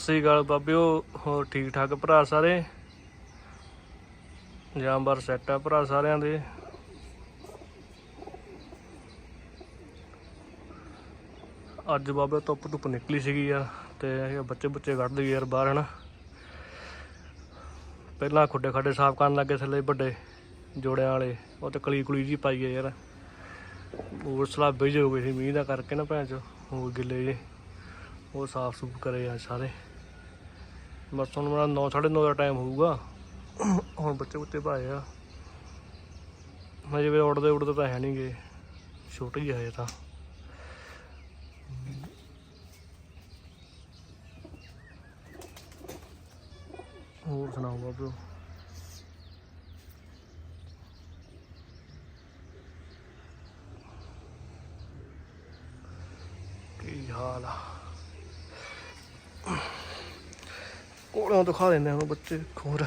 ਸਹੀ ਗੱਲ ਬਾਬਿਓ, ਹੋਰ ਠੀਕ ਠਾਕ ਭਰਾ ਸਾਰੇ? ਜਾਂਬਰ ਸੈੱਟ ਆ ਭਰਾ ਸਾਰਿਆਂ ਦੇ। ਅੱਜ ਬਾਬੇ ਧੁੱਪ ਧੁੱਪ ਨਿਕਲੀ ਸੀਗੀ ਯਾਰ ਤੇ ਇਹ ਬੱਚੇ ਬੱਚੇ ਕੱਢਦੇ ਯਾਰ ਬਾਹਰ, ਹਨਾ। ਪਹਿਲਾਂ ਖੁੱਡੇ ਖੱਡੇ ਸਾਫ਼ ਕਰਨ ਲੱਗੇ ਥੱਲੇ ਵੱਡੇ ਜੋੜਿਆਂ ਵਾਲੇ, ਉਹ ਤੇ ਕਲੀ ਕੁਲੀ ਜੀ ਪਾਈ ਹੈ ਯਾਰ। ਉਹ ਸਲਾਬੇ ਜਿਹੇ ਹੋ ਗਏ ਸੀ ਮੀਂਹ ਦਾ ਕਰਕੇ ਨਾ ਭੈਣ ਚੋ ਉਹ ਗਿੱਲੇ ਜੇ ਉਹ ਸਾਫ਼ ਸੂਫ ਕਰੇ ਆ ਸਾਰੇ। ਬਸ ਹੁਣ ਮੇਰਾ 9 9:30 ਦਾ ਟਾਈਮ ਹੋਊਗਾ। ਹੁਣ ਬੱਚੇ ਬੱਚੇ ਭਾਏ ਆ। ਹਜੇ ਵੀ ਉੱਡਦੇ ਉੱਡਦੇ ਤਾਂ ਹੈ ਨਹੀਂ ਗਏ। ਛੋਟੇ ਹੀ ਹਜੇ ਤਾਂ। ਹੋਰ ਸੁਣਾਓ ਬਾਬੂ ਕੀ ਹਾਲ ਆ ਕੋਲੋਂ ਦਿਖਾ ਦਿੰਦੇ ਹਾਂ ਬੱਚੇ ਖੋਰ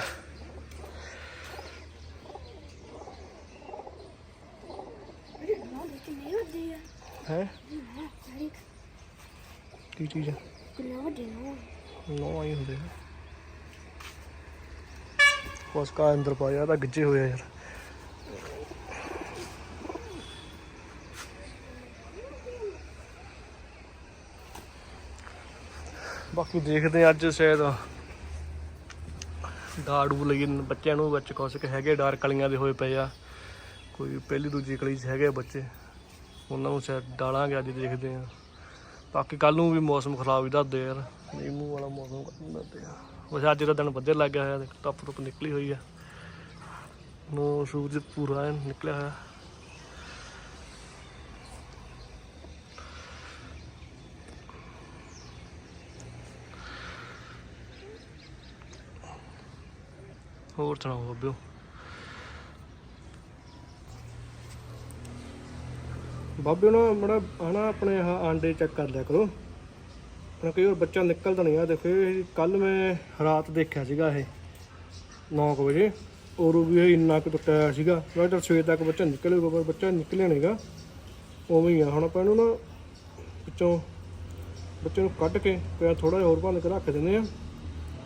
ਹੈ ਕੀ ਚੀਜ਼ ਆ ਨੋ ਆਈ ਹੁੰਦੇ ਆ ਉਸ ਅੰਦਰ ਪਾਇਆ ਤਾਂ ਗਿੱਜੇ ਹੋਇਆ ਯਾਰ ਬਾਕੀ ਦੇਖਦੇ ਅੱਜ ਸ਼ਾਇਦ ਦਾੜੂ ਲਈ ਬੱਚਿਆਂ ਨੂੰ ਵਿੱਚ ਕੁਛ ਹੈਗੇ ਡਾਰ ਕਲੀਆਂ ਦੇ ਹੋਏ ਪਏ ਆ। ਕੋਈ ਪਹਿਲੀ ਦੂਜੀ ਕਲੀ 'ਚ ਹੈਗੇ ਆ ਬੱਚੇ। ਉਹਨਾਂ ਨੂੰ ਸ਼ਾਇਦ ਡਾਲਾਂਗੇ ਅੱਜ ਦੇਖਦੇ ਆ। ਬਾਕੀ ਕੱਲ ਨੂੰ ਵੀ ਮੌਸਮ ਖਰਾਬ ਹੀ ਦੱਸਦੇ ਯਾਰ। ਨੀਮੂ ਵਾਲਾ ਮੌਸਮ ਕੱਲ ਦੱਸਦੇ ਆ। ਵੈਸੇ ਅੱਜ ਦਾ ਦਿਨ ਵਧੀਆ ਲੱਗਿਆ ਹੋਇਆ ਦੇਖ ਟੱਪ ਟੱਪ ਨਿਕਲੀ ਹੋਈ ਆ। ਨੋ ਸੂਰਜ ਪੂਰਾ ਨਿਕਲਿਆ ਹੋਇਆ। ਹੋਰ ਸੁਣਾਓ ਬੱਬਿਓ? ਬਾਬੇ ਨਾ ਮੜਾ ਹਨਾ ਆਪਣੇ ਆਹ ਆਂਡੇ ਚੈੱਕ ਕਰ ਲਿਆ ਕਰੋ। ਤਾਂ ਕਈ ਵਾਰ ਬੱਚਾ ਨਿਕਲਦਾ ਨਹੀਂ ਆ ਦੇਖੋ ਕੱਲ ਮੈਂ ਰਾਤ ਦੇਖਿਆ ਸੀਗਾ ਇਹ 9 ਵਜੇ ਔਰ ਵੀ ਇਹ ਇੰਨਾ ਕੁ ਟੁੱਟਿਆ ਹੋਇਆ ਸੀਗਾ। ਮੈਂ ਤਾਂ ਸਵੇਰ ਤੱਕ ਬੱਚਾ ਨਿਕਲੇਗਾ ਪਰ ਬੱਚਾ ਨਿਕਲਿਆ ਨਹੀਂਗਾ ਉਵੇਂ ਹੀ ਆ, ਹੁਣ ਆਪਾਂ ਇਹਨੂੰ ਨਾ ਵਿੱਚੋਂ ਬੱਚੇ ਨੂੰ ਕੱਢ ਕੇ ਫਿਰ ਥੋੜਾ ਜਿਹਾ ਹੋਰ ਭੰਨ ਕੇ ਰੱਖ ਦਿੰਦੇ ਆ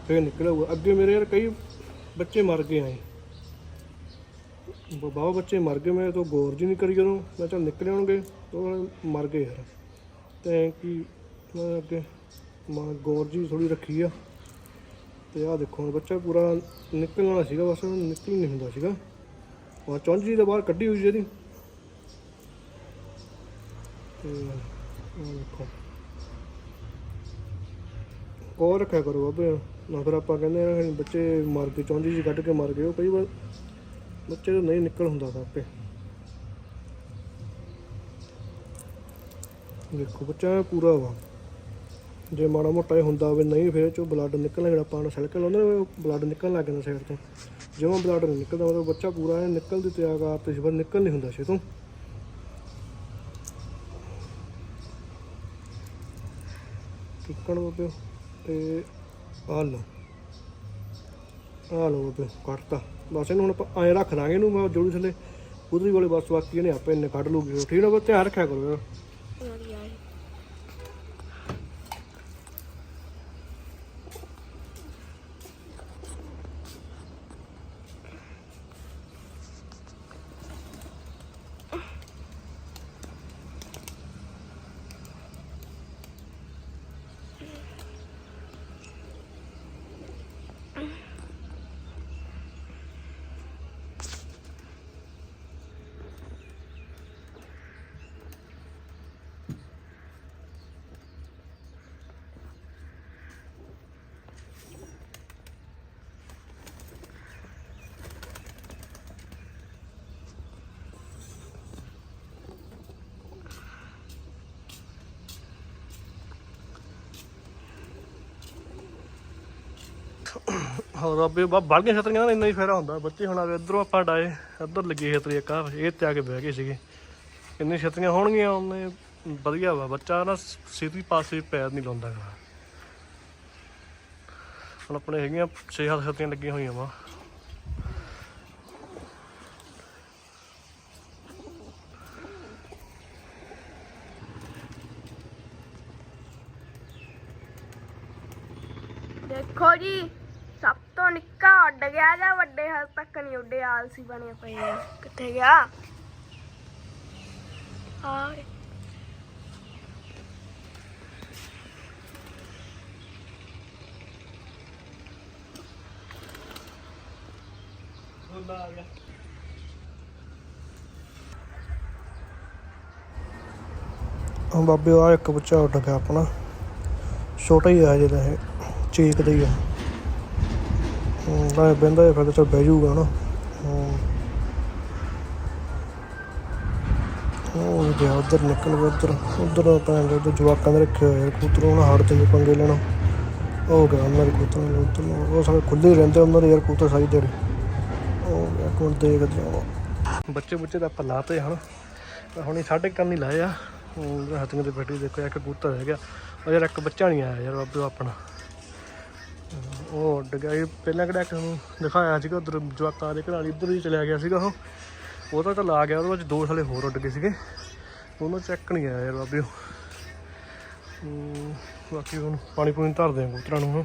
ਫਿਰ ਨਿਕਲੂਗਾ ਅੱਗੇ ਮੇਰੇ ਯਾਰ ਕਈ ਬੱਚੇ ਮਰ ਗਏ ਆਏ ਬਾਬਾ ਬੱਚੇ ਮਰ ਗਏ, ਮੈਂ ਤਾਂ ਗੌਰ ਜੀ ਨਹੀਂ ਕਰੀ ਜਦੋਂ। ਮੈਂ ਚੱਲ ਨਿਕਲੇ ਹੋਣਗੇ, ਤਾਂ ਮਰ ਗਏ ਯਾਰ। ਤੇ ਕੀ, ਮੈਂ ਅੱਗੇ, ਮੈਂ ਗੌਰ ਜੀ ਥੋੜੀ ਰੱਖੀ ਆ। ਤੇ ਆਹ ਦੇਖੋ ਹੁਣ ਬੱਚਾ ਪੂਰਾ ਨਿਕਲਣ ਵਾਲਾ ਸੀਗਾ, ਬਸ ਉਹ ਨਿਕਲ ਨਹੀਂ ਹੁੰਦਾ ਸੀਗਾ। ਆ ਚੌਂਜੀ ਦੇ ਬਾਹਰ ਕੱਢੀ ਹੋਈ ਸੀ ਇਹਦੀ। ਤੇ ਆਹ ਦੇਖੋ। ਗੌਰ ਰੱਖਿਆ ਕਰੋ ਬਾਬੇ। ਨਾ ਫਿਰ ਆਪਾਂ ਕਹਿੰਦੇ ਆ ਕਿ ਬੱਚੇ ਮਰ ਕੇ ਚੌਂਜੀ ਜੀ ਕੱਢ ਕੇ ਮਰ ਗਏ, ਉਹ ਕਈ ਵਾਰ ਬੱਚੇ ਤੋਂ ਨਹੀਂ ਨਿਕਲ ਹੁੰਦਾ ਆਪੇ। ਦੇਖੋ ਬੱਚਾ ਪੂਰਾ ਵਾ। ਜੇ ਮਾੜਾ ਮੋਟਾ ਹੀ ਹੁੰਦਾ ਹੋਵੇ ਨਹੀਂ, ਫਿਰ ਚੋਂ ਬਲੱਡ ਨਿਕਲਣਾ ਜਿਹੜਾ ਪਾਣਾ ਸਲਕੇ ਲਾਉਂਦੇ ਨੇ ਬਲੱਡ ਨਿਕਲਣ ਲੱਗ ਜਾਂਦਾ ਸਾਈਡ ਤੋਂ। ਜਿਵੇਂ ਬਲੱਡ ਨਹੀਂ ਨਿਕਲਦਾ, ਮਤਲਬ ਬੱਚਾ ਪੂਰਾ ਹੈ ਨਿਕਲਦੀ ਤੇ ਆਕਾਰ ਤੇ ਸੀ ਨਿਕਲ ਨਹੀਂ ਹੁੰਦਾ ਛੇਤੋਂ। ਟਿੱਕਣ ਬਾਬੇ ਤੇ ਆ ਲਓ। ਆ ਲਓ ਬਾਬੇ ਕੱਟਤਾ ਬਸ ਇਹਨੂੰ ਹੁਣ ਆਪਾਂ ਐਂ ਰੱਖ ਦਾਂਗੇ ਇਹਨੂੰ, ਮੈਂ ਜੋੜੀ ਥੱਲੇ। ਉਧਰੀ ਵਾਲੇ ਬਸ ਬਾਕੀ ਇਹਨੇ ਆਪੇ ਇਹਨੇ ਕੱਢ ਲੂਗੀ ਠੀਕ ਨਾ ਬਸ ਧਿਆਨ ਰੱਖਿਆ ਕਰੋ ਇਹਦਾ। ਹੋਰ ਅੱਬੇ ਬੜ ਗਏ ਛਤਰੀਆਂ ਦਾ ਇੰਨਾ ਹੀ ਫਾਇਦਾ ਹੁੰਦਾ। ਬੱਚੇ ਹੁਣ ਆਵੇ, ਇਧਰੋਂ ਆਪਾਂ ਡਾਏ, ਇੱਧਰ ਲੱਗੀ ਛਤਰੀ ਇੱਕ ਆ ਇਹ ਤੇ ਆ ਕੇ ਬਹਿ ਗਏ ਸੀਗੇ। ਇੰਨੇ ਛਤਰੀਆਂ ਹੋਣਗੀਆਂ, ਉਹਨੇ ਵਧੀਆ ਵਾ। ਬੱਚਾ ਨਾ ਸਿੱਧੀ ਪਾਸੇ ਪੈਰ ਨਹੀਂ ਲਾਉਂਦਾ ਗਾ ਹੁਣ ਆਪਣੇ ਹੈਗੀਆਂ 6-7 ਛਤਰੀਆਂ ਲੱਗੀਆਂ ਹੋਈਆਂ ਵਾ। ਦੇਖੋ ਜੀ। ਉੱਡ ਗਿਆ ਜਾਂ ਵੱਡੇ ਹਲ ਤੱਕ ਨਹੀਂ ਉੱਡੇ ਆਲਸੀ ਬਣੇ ਪਏ ਆ। ਕਿੱਥੇ ਗਿਆ? ਆ ਹਾਂ ਬਾਬੇ ਆ ਇੱਕ ਬੱਚਾ ਉੱਡ ਗਿਆ ਆਪਣਾ। ਛੋਟਾ ਹੀ ਆ ਜਿਹੜਾ ਇਹ। ਚੀਕ ਦਾ ਹੀ ਆ। ਹੂੰ ਬੰਦਾ ਫਿਰ ਤਾਂ ਬਹਿ ਜਾਊਗਾ ਨਾ ਉਹ ਗਿਆ ਉਧਰ, ਨਿਕਲ ਗਿਆ ਉਧਰ। ਉਧਰ ਪੈਣ ਦੇ ਜਵਾਕਾਂ ਦੇ ਰੱਖੇ ਹੋਏ ਕਬੂਤਰ ਉਹਨਾਂ ਹੜ ਤੇ ਪੰਗੇ ਲੈਣਾ। ਉਹ ਗਿਆ ਉਹਨਾਂ ਕਬੂਤਰ ਨੂੰ ਉਧਰ ਉਹ ਸਾਰੇ ਖੁੱਲੇ ਰਹਿੰਦੇ ਉਹਨਾਂ ਦੇ ਯਾਰ ਕਬੂਤਰ ਸਾਰੀ ਦਿਹਾੜੀ। ਉਹ ਗਿਆ ਕੋਲ ਦੇਖਦੇ ਆ ਬੱਚੇ ਬੱਚੇ ਤਾਂ ਆਪਾਂ ਲਾਤੇ ਹਨ। ਹੁਣੀ ਸਾਢੇ ਕੰਨ ਹੀ ਲਾਏ ਆ। ਉਹ ਹੱਥਾਂ ਦੇ ਬੈਠੀ ਦੇਖੋ, ਇੱਕ ਕਬੂਤਰ ਹੈਗਾ ਉਹ ਯਾਰ ਇੱਕ ਬੱਚਾ ਨਹੀਂ ਆਇਆ ਯਾਰ ਬਾਬੇ ਆਪਣਾ। ਉਹ ਉੱਡ ਗਿਆ। ਇਹ ਪਹਿਲਾਂ ਕਿਹੜਾ ਇੱਕ ਨੂੰ ਦਿਖਾਇਆ ਸੀਗਾ, ਉਧਰ ਜਵਾਕਾਂ ਦੇ ਘਰਾਲੀ ਇੱਧਰ ਹੀ ਚਲਿਆ ਗਿਆ ਸੀਗਾ ਉਹ। ਉਹਦਾ ਤਾਂ ਲਾ ਗਿਆ, ਉਹਦੇ ਵਿੱਚ ਦੋ ਸਾਲੇ ਹੋਰ ਉੱਡ ਗਏ ਸੀਗੇ। ਉਹਨੂੰ ਚੈੱਕ ਨਹੀਂ ਆਇਆ ਯਾਰ ਬਾਬੇ ਉਹ। ਬਾਕੀ ਹੁਣ ਪਾਣੀ ਪੂਣੀ ਧਰਦੇ ਆ ਕਬੂਤਰਾਂ ਨੂੰ ਹੁਣ।